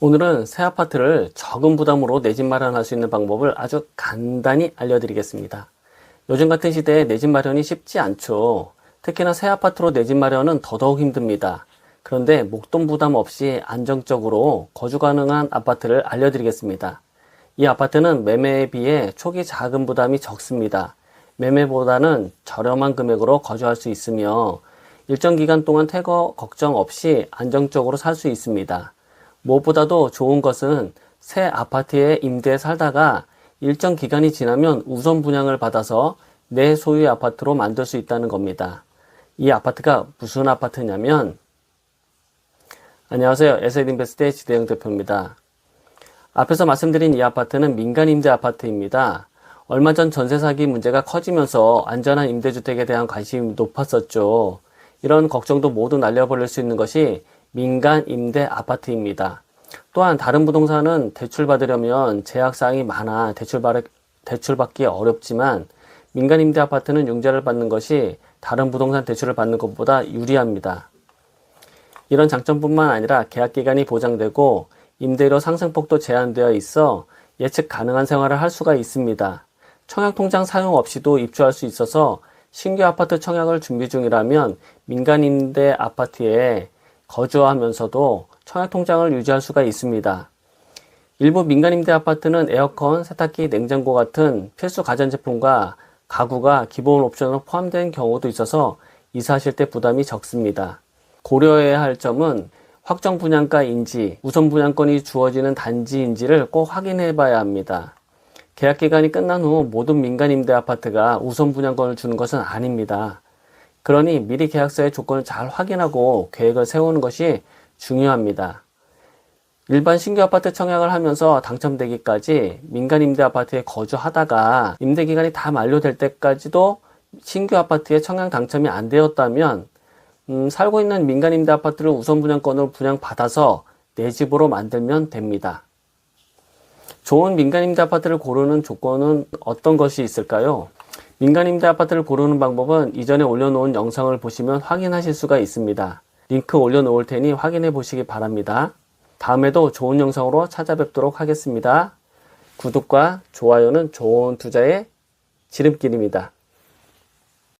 오늘은 새 아파트를 적은 부담으로 내 집 마련할 수 있는 방법을 아주 간단히 알려드리겠습니다. 요즘 같은 시대에 내 집 마련이 쉽지 않죠. 특히나 새 아파트로 내 집 마련은 더더욱 힘듭니다. 그런데 목돈 부담 없이 안정적으로 거주 가능한 아파트를 알려드리겠습니다. 이 아파트는 매매에 비해 초기 자금 부담이 적습니다. 매매보다는 저렴한 금액으로 거주할 수 있으며 일정 기간 동안 퇴거 걱정 없이 안정적으로 살 수 있습니다. 무엇보다도 좋은 것은 새 아파트에 임대해 살다가 일정 기간이 지나면 우선 분양을 받아서 내 소유의 아파트로 만들 수 있다는 겁니다. 이 아파트가 무슨 아파트냐면 안녕하세요. 에셋인베스트의 지대영 대표입니다. 앞에서 말씀드린 이 아파트는 민간 임대 아파트입니다. 얼마 전 전세 사기 문제가 커지면서 안전한 임대주택에 대한 관심이 높았었죠. 이런 걱정도 모두 날려버릴 수 있는 것이 민간 임대 아파트입니다. 또한 다른 부동산은 대출받으려면 제약사항이 많아 대출받, 대출받기 어렵지만 민간 임대 아파트는 융자를 받는 것이 다른 부동산 대출을 받는 것보다 유리합니다. 이런 장점뿐만 아니라 계약 기간이 보장되고 임대료 상승폭도 제한되어 있어 예측 가능한 생활을 할 수가 있습니다. 청약 통장 사용 없이도 입주할 수 있어서 신규 아파트 청약을 준비 중이라면 민간 임대 아파트에 거주하면서도 청약 통장을 유지할 수가 있습니다. 일부 민간 임대 아파트는 에어컨, 세탁기, 냉장고 같은 필수 가전제품과 가구가 기본 옵션으로 포함된 경우도 있어서 이사하실 때 부담이 적습니다. 고려해야 할 점은 확정 분양가인지 우선 분양권이 주어지는 단지인지를 꼭 확인해 봐야 합니다. 계약 기간이 끝난 후 모든 민간 임대 아파트가 우선 분양권을 주는 것은 아닙니다. 그러니 미리 계약서의 조건을 잘 확인하고 계획을 세우는 것이 중요합니다. 일반 신규 아파트 청약을 하면서 당첨되기까지 민간 임대 아파트에 거주하다가 임대 기간이 다 만료될 때까지도 신규 아파트에 청약 당첨이 안 되었다면 음, 살고 있는 민간 임대 아파트를 우선 분양권으로 분양받아서 내 집으로 만들면 됩니다. 좋은 민간 임대 아파트를 고르는 조건은 어떤 것이 있을까요? 민간 임대 아파트를 고르는 방법은 이전에 올려놓은 영상을 보시면 확인하실 수가 있습니다. 링크 올려놓을 테니 확인해 보시기 바랍니다. 다음에도 좋은 영상으로 찾아뵙도록 하겠습니다. 구독과 좋아요는 좋은 투자의 지름길입니다.